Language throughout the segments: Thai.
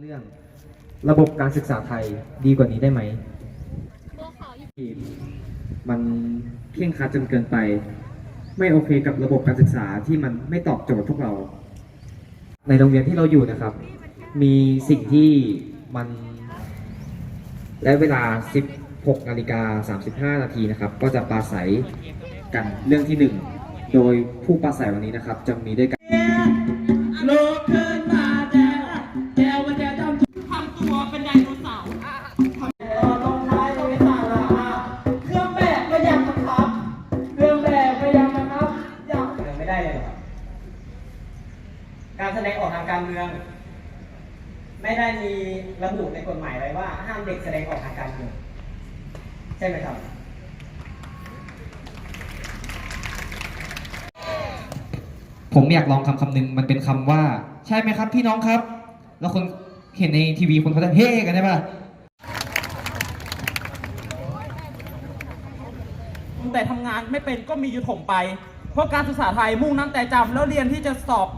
เรื่องระบบการศึกษาไทยดีกว่านี้ได้ไหมมันเคร่งครัดจนเกินไป ไม่โอเคกับระบบการศึกษาที่มันไม่ตอบโจทย์พวกเรา ในโรงเรียนที่เราอยู่นะครับ มีสิ่งที่มันและเวลา 16นาฬิกา35 นาทีนะครับ ก็จะปราศัยกันเรื่องที่หนึ่งโดยผู้ปราศัยวันนี้นะครับ จะมีด้วยกันางการเมือง ไม่ได้มีระบุในกฎหมายไว้ว่า ห้ามเด็กแสดงออกทางการเมืองใช่ไหมครับผมอยากลองคำคำหนึ่งมันเป็นคำว่า ใช่ไหมครับ พี่น้องครับ แล้วคนเห็นในทีวีคนเขาจะเฮ้กันได้ปะแต่ทำงานไม่เป็นก็มีอยู่ถมไป เพราะการศึกษาไทยมุ่งนั่งแต่จำแล้วเรียนที่จะสอบ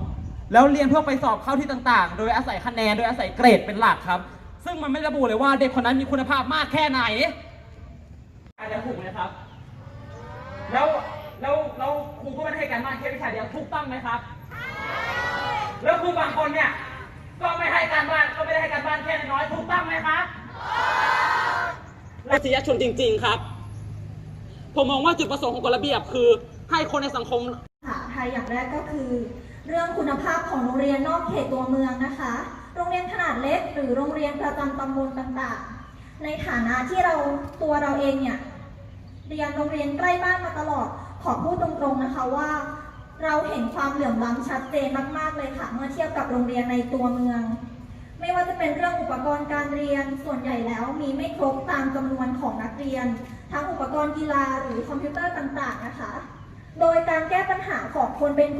แล้วเรียนเพื่อไปสอบเข้าที่ต่างๆ โดยอาศัยคะแนน โดยอาศัยเกรดเป็นหลักครับ ซึ่งมันไม่ระบุเลยว่าเด็กคนนั้นมีคุณภาพมากแค่ไหนอาจจะถูกไหมครับ แล้วแล้วแล้วครูก็ไม่ได้ให้การบ้านแค่วิชาเดียวถูกต้องไหมครับ แล้วครูบางคนเนี่ยก็ไม่ให้การบ้านก็ไม่ได้ให้การบ้านแค่น้อยถูกต้องไหมครับและสิยชนจริง ๆครับ ผมมองว่าจุดประสงค์ของกฎระเบียบคือ ให้คนในสังคมภาษาไทยอย่างแรกก็คือ เรื่องคุณภาพของโรงเรียนนอกเขตตัวเมืองนะคะ โรงเรียนขนาดเล็ก หรือโรงเรียนประจำตำบลต่างๆ ในฐานะที่เราตัวเราเองเนี่ยเรียนโรงเรียนใกล้บ้านมาตลอด ขอพูดตรงๆนะคะว่า เราเห็นความเหลื่อมล้ำชัดเจนมากๆเลยค่ะเมื่อเทียบกับโรงเรียนในตัวเมือง ไม่ว่าจะเป็นเรื่องอุปกรณ์การเรียนส่วนใหญ่แล้วมีไม่ครบตามจำนวนของนักเรียน ทั้งอุปกรณ์กีฬาหรือคอมพิวเตอร์ต่างๆนะคะ โดยการแก้ปัญหาของคนเป็น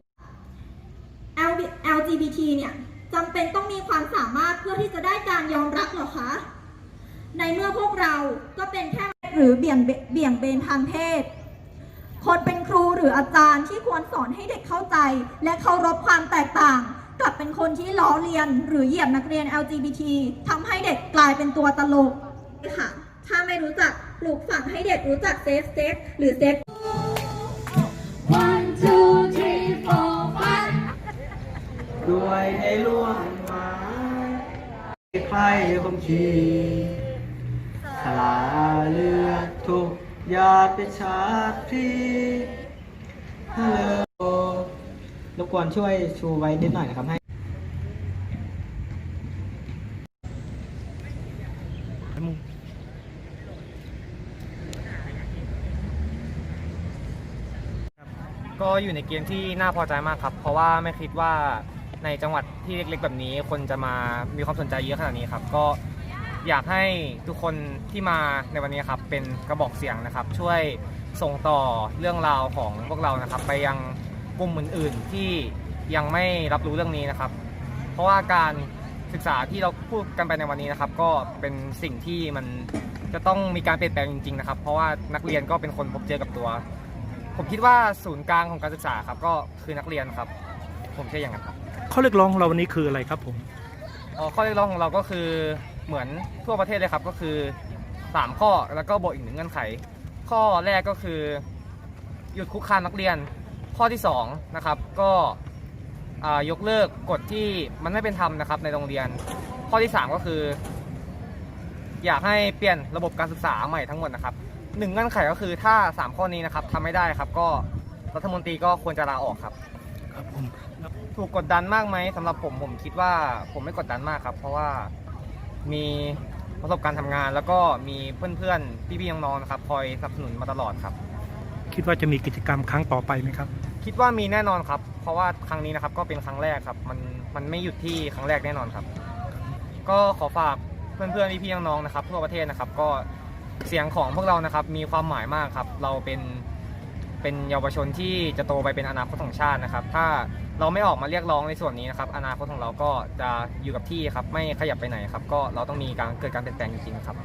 LGBT เนี่ยจำเป็นต้องมีความสามารถเพื่อที่จะได้การยอมรับหรอคะ ในเมื่อพวกเราก็เป็นแค่หรือเบี่ยงเบี่ยงเบนทางเพศ คนเป็นครูหรืออาจารย์ที่ควรสอนให้เด็กเข้าใจ และเคารพความแตกต่าง กลับเป็นคนที่ล้อเลียน หรือเหยียบนักเรียน LGBT ทำให้เด็กกลายเป็นตัวตลกค่ะ ถ้าไม่รู้จักปลูกฝังให้เด็กรู้จักเซฟเซฟหรือเซฟ ด้วยในหลวงมาใครคงชีสลาเลือดทุกยาดเป็นชาติพีฮัลโหลรบกวนช่วยชูไว้นิดหน่อยนะครับให้ก็อยู่ในเกมที่น่าพอใจมากครับ เพราะว่าไม่คิดว่า ในจังหวัดที่เล็กๆ แบบนี้ คนจะมามีความสนใจเยอะขนาดนี้ครับ ก็อยากให้ทุกคนที่มาในวันนี้ครับ เป็นกระบอกเสียงนะครับ ช่วยส่งต่อเรื่องราวของพวกเรานะครับ ไปยังกลุ่มอื่นๆที่ยังไม่รับรู้เรื่องนี้นะครับ เพราะว่าการศึกษาที่เราพูดกันไปในวันนี้นะครับ ก็เป็นสิ่งที่มันจะต้องมีการเปลี่ยนแปลงจริงๆนะครับ เพราะว่านักเรียนก็เป็นคนพบเจอกับตัว ผมคิดว่าศูนย์กลางของการศึกษาครับก็คือนักเรียนครับ ผมเชื่ออย่างนั้นครับข้อเรียกร้องของเราวันนี้คืออะไรครับผมเอ่อข้อเรียกร้องของเราก็คือเหมือนทั่วประเทศเลยครับก็คือ 3 ข้อแล้วก็บวกอีกหนึ่งเงื่อนไข ข้อแรกก็คือหยุดคุกคามนักเรียน ข้อที่2นะครับก็อ่ายกเลิกกฎที่มันไม่เป็นธรรมนะครับในโรงเรียน ข้อที่ 3 ก็คือ อยากให้เปลี่ยนระบบการศึกษาใหม่ทั้งหมดนะครับหนึ่งเงื่อนไขก็คือถ้า 3 ข้อนี้นะครับทำไม่ได้ครับก็รัฐมนตรีก็ควรจะลาออกครับครับผม ถูกกดดันมากไหมสำหรับผมผมคิดว่าผมไม่กดดันมากครับ เพราะว่ามีประสบการณ์ทำงาน แล้วก็มีเพื่อนๆพี่ๆน้องๆนะครับคอยสนับสนุนมาตลอดครับ คิดว่าจะมีกิจกรรมครั้งต่อไปไหมครับ คิดว่ามีแน่นอนครับ เพราะว่าครั้งนี้นะครับก็เป็นครั้งแรกครับมันมันไม่หยุดที่ครั้งแรกแน่นอนครับ ก็ขอฝากเพื่อนๆพี่ๆน้องๆนะครับทั่วประเทศนะครับ ก็เสียงของพวกเรานะครับ มีความหมายมากครับ เราเป็น เป็นเยาวชนที่จะโตไปเป็นอนาคตของชาตินะครับ ถ้าเราไม่ออกมาเรียกร้องในส่วนนี้นะครับ อนาคตของเราก็จะอยู่กับที่ครับ ไม่ขยับไปไหนครับ ก็เราต้องมีการเกิดการเปลี่ยนแปลงจริงๆครับ